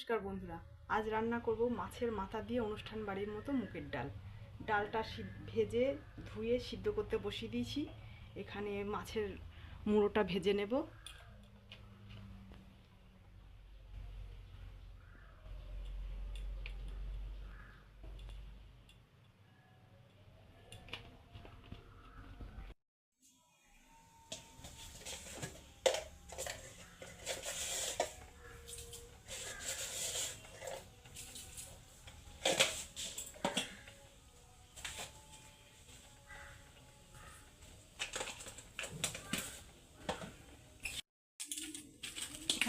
নমস্কার বন্ধুরা, আজ রান্না করব মাছের মাথা দিয়ে অনুষ্ঠান বাড়ির মতো মুখের ডাল। ডালটা ভেজে ধুয়ে সিদ্ধ করতে বসিয়ে দিয়েছি। এখানে মাছের মুড়োটা ভেজে নেব।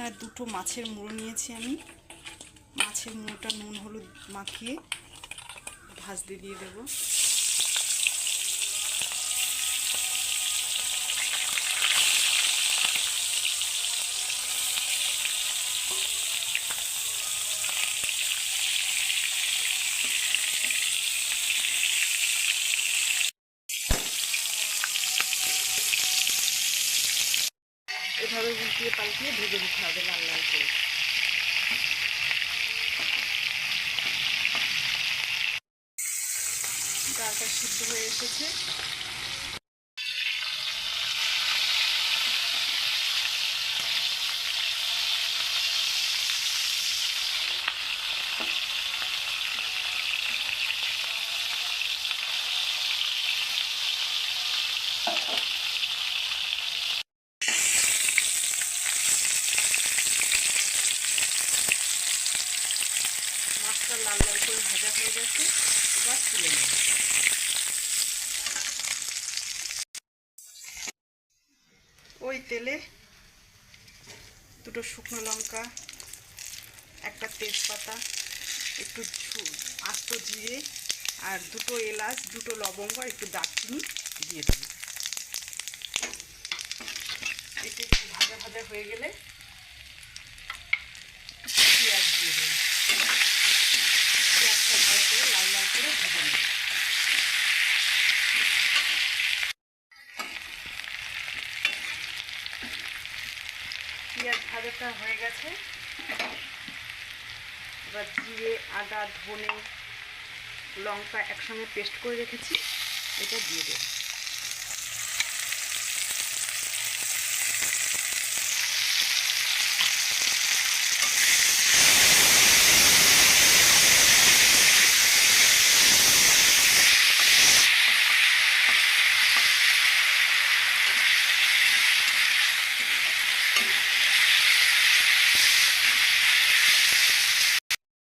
এখানে দুটো মাছের মুড়ো নিয়েছি আমি। মাছের মুড়োটা নুন হলুদ মাখিয়ে ভাজতে দিয়ে দেবো। এভাবে উল্টিয়ে পাল্টিয়ে ভেজে দিতে হবে লাল লাল করে ডালটা সিদ্ধ হয়ে এসেছে। মাছটা লাল লাল করে ভাজা হয়ে গেছে, এবার তুলে নেব। ওই তেলে দুটো শুকনো লঙ্কা, একটা তেজপাতা, একটু আস্ত জিরে, আর দুটো এলাচ, দুটো লবঙ্গ একটু দারচিনি দিয়ে দেবো। এটা একটু ভাজা ভাজা হয়ে গেলে পেঁয়াজ দিয়ে দেবো। ভালো করে লাল লাল করে ভেজে নেব পেঁয়াজ ভাজাটা হয়ে গেছে। এবার আদা, ধনে, লঙ্কা একসঙ্গে পেস্ট করে রেখেছি। এটা দিয়ে দেবো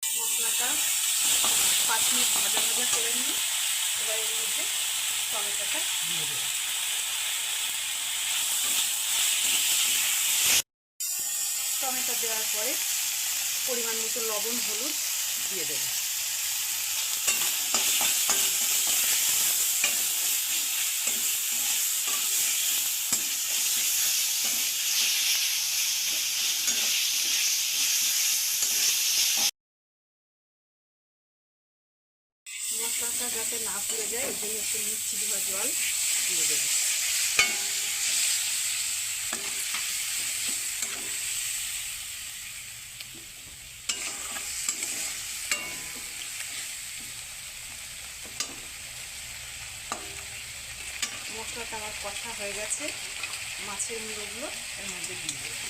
মশলাটা পাঁচ মিনিট ভাজা ভাজা করে নিয়ে এবার এর মধ্যে টমেটোটা। দিয়ে দেবো টমেটো দেওয়ার পরে পরিমাণ মতো লবণ, হলুদ দিয়ে দেবো। মশলাটা যাতে না পুড়ে যায় ওই জন্য একটু মিষ্টি ধোয়া জল দিয়ে দেবো। মশলাটা আমার কষা হয়ে গেছে, মাছের মুড়োগুলো এর মধ্যে দিয়ে দেবো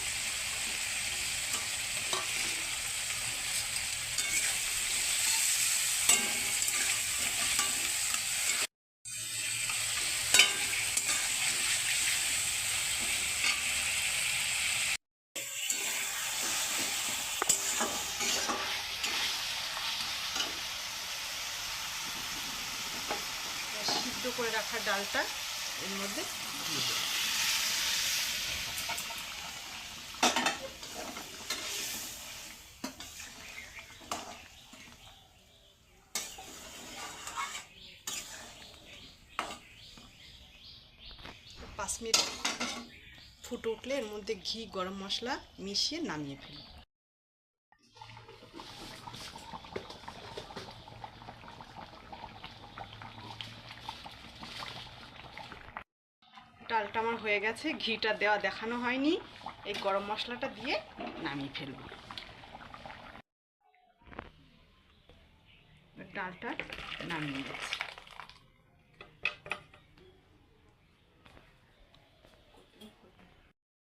এবার সিদ্ধ করে রাখা ডালটা এর মধ্যে দিয়ে পাঁচ মিনিট ফুটে উঠলে এর মধ্যে ঘি, গরম মশলা মিশিয়ে নামিয়ে ফেলি ডালটা আমার হয়ে গেছে, ঘিটা দেওয়া দেখানো হয়নি। এই গরম মশলাটা দিয়ে নামিয়ে ফেলব। ডালটা নামিয়ে গেছে